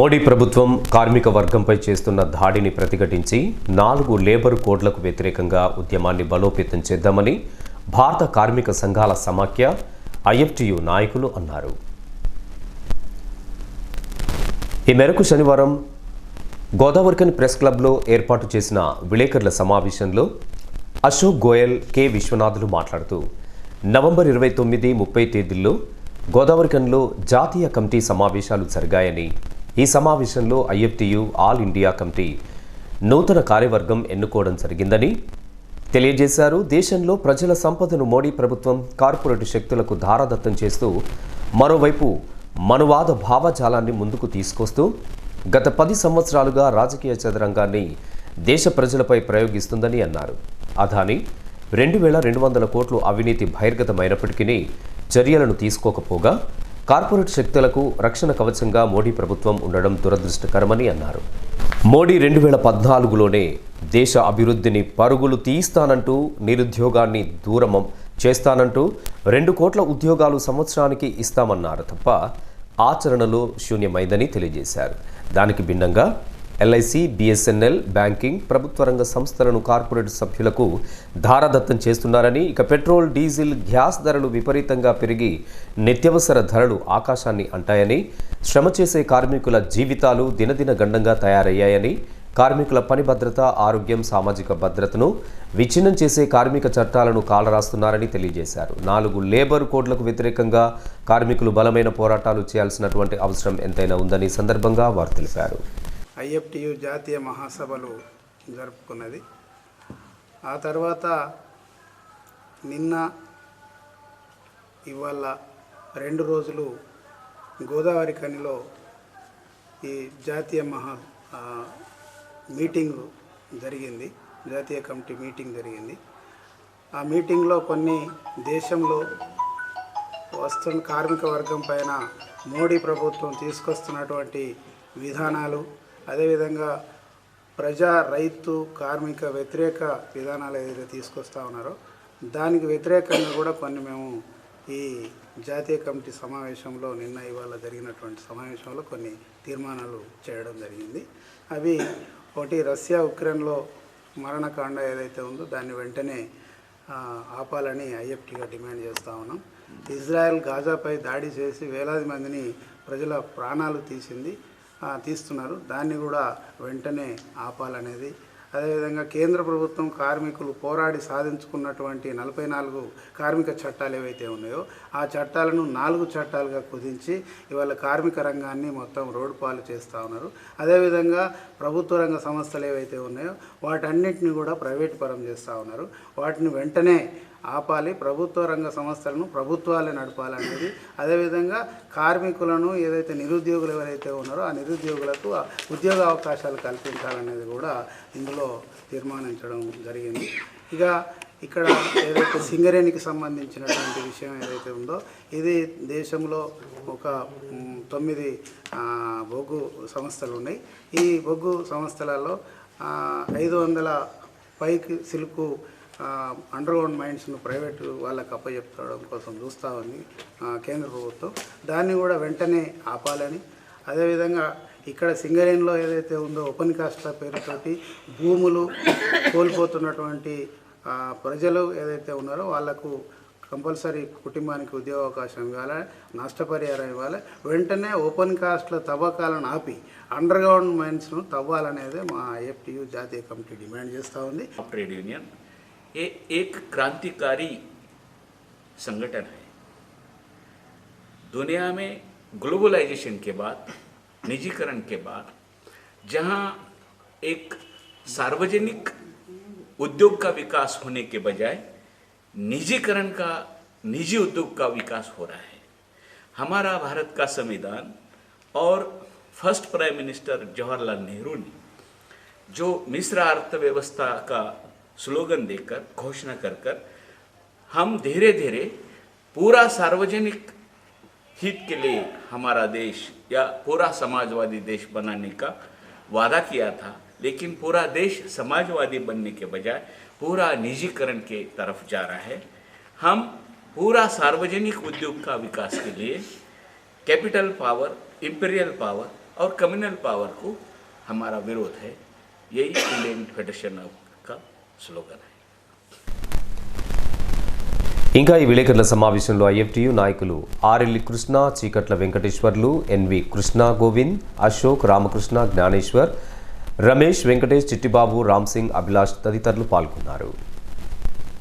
మోడీ ప్రభుత్వం కార్మిక వర్గంపై చేస్తున్న దాడిని ప్రతిఘటించి నాలుగు లేబర్ కోడ్లకు వ్యతిరేకంగా ఉద్యమాన్ని బలోపేతం చేద్దామని భారత కార్మిక సంఘాల సమాఖ్య ఐఎఫ్టియు నాయకులు అన్నారు. ఈ మేరకు శనివారం గోదావరికని ప్రెస్ క్లబ్లో ఏర్పాటు చేసిన విలేకరుల సమావేశంలో అశోక్ గోయల్ కె. విశ్వనాథులు మాట్లాడుతూ నవంబర్ ఇరవై తొమ్మిది ముప్పై తేదీల్లో గోదావరికన్లో జాతీయ కమిటీ సమావేశాలు జరిగాయని ఈ సమావేశంలో ఐఎఫ్టియు ఆల్ ఇండియా కమిటీ నూతన కార్యవర్గం ఎన్నుకోవడం జరిగిందని తెలియజేశారు. దేశంలో ప్రజల సంపదను మోడీ ప్రభుత్వం కార్పొరేట్ శక్తులకు ధారాదత్తం చేస్తూ మరోవైపు మనువాద భావజాలాన్ని ముందుకు తీసుకొస్తూ గత పది సంవత్సరాలుగా రాజకీయ చదరంగాన్ని దేశ ప్రజలపై ప్రయోగిస్తుందని అన్నారు. అదాని రెండు వేల రెండు వందల కోట్లు అవినీతి బహిర్గతమైనప్పటికీ చర్యలను తీసుకోకపోగా కార్పొరేట్ శక్తులకు రక్షణ కవచంగా మోడీ ప్రభుత్వం ఉండడం దురదృష్టకరమని అన్నారు. మోడీ రెండు వేల పద్నాలుగులోనే దేశ అభివృద్ధిని పరుగులు తీస్తానంటూ నిరుద్యోగాన్ని దూరం చేస్తానంటూ రెండు కోట్ల ఉద్యోగాలు సంవత్సరానికి ఇస్తామన్నారు తప్ప ఆచరణలో శూన్యమైందని తెలియజేశారు. దానికి భిన్నంగా ఎల్ఐసి బిఎస్ఎన్ఎల్ బ్యాంకింగ్ ప్రభుత్వ రంగ సంస్థలను కార్పొరేట్ సభ్యులకు ధారాదత్తం చేస్తున్నారని ఇక పెట్రోల్ డీజిల్ గ్యాస్ ధరలు విపరీతంగా పెరిగి నిత్యవసర ధరలు ఆకాశాన్ని అంటాయని శ్రమ చేసే కార్మికుల జీవితాలు దినదిన గండంగా తయారయ్యాయని కార్మికుల పని భద్రత ఆరోగ్యం సామాజిక భద్రతను విచ్ఛిన్నం చేసే కార్మిక చట్టాలను కాలరాస్తున్నారని తెలియజేశారు. నాలుగు లేబర్ కోడ్లకు వ్యతిరేకంగా కార్మికులు బలమైన పోరాటాలు చేయాల్సినటువంటి అవసరం ఎంతైనా ఉందని సందర్భంగా వారు తెలిపారు. ఐఎఫ్టియు జాతీయ మహాసభలు జరుపుకున్నది. ఆ తర్వాత నిన్న ఇవాళ రెండు రోజులు గోదావరి కనిలో ఈ జాతీయ మహా మీటింగ్ జరిగింది. జాతీయ కమిటీ మీటింగ్ జరిగింది. ఆ మీటింగ్లో కొన్ని దేశంలో వస్తున్న కార్మిక వర్గం పైన మోడీ ప్రభుత్వం తీసుకొస్తున్నటువంటి విధానాలు అదేవిధంగా ప్రజా రైతు కార్మిక వ్యతిరేక విధానాలు ఏదైతే తీసుకొస్తా ఉన్నారో దానికి వ్యతిరేకంగా కూడా కొన్ని మేము ఈ జాతీయ కమిటీ సమావేశంలో నిన్న ఇవాళ జరిగినటువంటి సమావేశంలో కొన్ని తీర్మానాలు చేయడం జరిగింది. అవి ఒకటి రష్యా ఉక్రెయిన్లో మరణకాండ ఏదైతే ఉందో దాన్ని వెంటనే ఆపాలని ఐఎఫ్టీగా డిమాండ్ చేస్తూ ఉన్నాం. ఇజ్రాయెల్ గాజాపై దాడి చేసి వేలాది మందిని ప్రజల ప్రాణాలు తీసింది. తీస్తున్నారు. దాన్ని కూడా వెంటనే ఆపాలనేది. అదేవిధంగా కేంద్ర ప్రభుత్వం కార్మికులు పోరాడి సాధించుకున్నటువంటి నలభై నాలుగు కార్మిక చట్టాలు ఏవైతే ఉన్నాయో ఆ చట్టాలను నాలుగు చట్టాలుగా కుదించి ఇవాళ కార్మిక రంగాన్ని మొత్తం రోడ్డు పాలు చేస్తూ ఉన్నారు. అదేవిధంగా ప్రభుత్వ రంగ సంస్థలు ఏవైతే ఉన్నాయో వాటన్నిటిని కూడా ప్రైవేట్ పరం చేస్తూ ఉన్నారు. వాటిని వెంటనే ఆపాలి ప్రభుత్వ రంగ సంస్థలను ప్రభుత్వాలే నడపాలనేది. అదేవిధంగా కార్మికులను ఏదైతే నిరుద్యోగులు ఎవరైతే ఉన్నారో ఆ నిరుద్యోగులకు ఉద్యోగ అవకాశాలు కల్పించాలనేది కూడా ఇందులో తీర్మానించడం జరిగింది. ఇక ఇక్కడ ఏదైతే సింగరేణికి సంబంధించినటువంటి విషయం ఏదైతే ఉందో ఇది దేశంలో ఒక తొమ్మిది బొగ్గు సంస్థలు ఉన్నాయి. ఈ బొగ్గు సంస్థలలో ఐదు వందల పైకి సిల్కు అండర్గ్రౌండ్ మైన్స్ను ప్రైవేటు వాళ్ళకి అప్పచెప్తడం కోసం చూస్తా ఉంది కేంద్ర ప్రభుత్వం. దాన్ని కూడా వెంటనే ఆపాలని. అదేవిధంగా ఇక్కడ సింగరేణిలో ఏదైతే ఉందో ఓపెన్ కాస్ట్ల పేరుతోటి భూములు కోల్పోతున్నటువంటి ప్రజలు ఏదైతే ఉన్నారో వాళ్ళకు కంపల్సరీ కుటుంబానికి ఉద్యోగ అవకాశం ఇవ్వాలి నష్టపరిహారం ఇవ్వాలి వెంటనే ఓపెన్ కాస్ట్ల తవ్వకాలను ఆపి అండర్ గ్రౌండ్ మైన్స్ను తవ్వాలనేదే మా ఎఫ్టీయూ జాతీయ కమిటీ డిమాండ్ చేస్తూ ఉంది. ట్రేడ్ యూనియన్ ये एक क्रांतिकारी संगठन है। दुनिया में ग्लोबलाइजेशन के बाद, निजीकरण के बाद, जहाँ एक सार्वजनिक उद्योग का विकास होने के बजाय निजीकरण का, निजी उद्योग का विकास हो रहा है। हमारा भारत का संविधान और first prime minister Jawaharlal Nehru ने, जो मिश्र अर्थव्यवस्था का स्लोगन देकर, घोषणा कर कर, हम धीरे धीरे पूरा सार्वजनिक हित के लिए हमारा देश या पूरा समाजवादी देश बनाने का वादा किया था, लेकिन पूरा देश समाजवादी बनने के बजाय पूरा निजीकरण के तरफ़ जा रहा है। हम पूरा सार्वजनिक उद्योग का विकास के लिए कैपिटल पावर, इंपीरियल पावर और कम्युनल पावर को हमारा विरोध है। यही इंडियन फेडरेशन का స్లోగన్. ఇంకా ఈ విలేకరుల సమావేశంలో ఐఎఫ్టియు నాయకులు ఆర్ఎల్లి కృష్ణ చీకట్ల వెంకటేశ్వర్లు ఎన్వి కృష్ణ గోవింద్ అశోక్ రామకృష్ణ జ్ఞానేశ్వర్ రమేష్ వెంకటేష్ చిట్టిబాబు రామ్ సింగ్ అభిలాష్ తదితరులు పాల్గొన్నారు.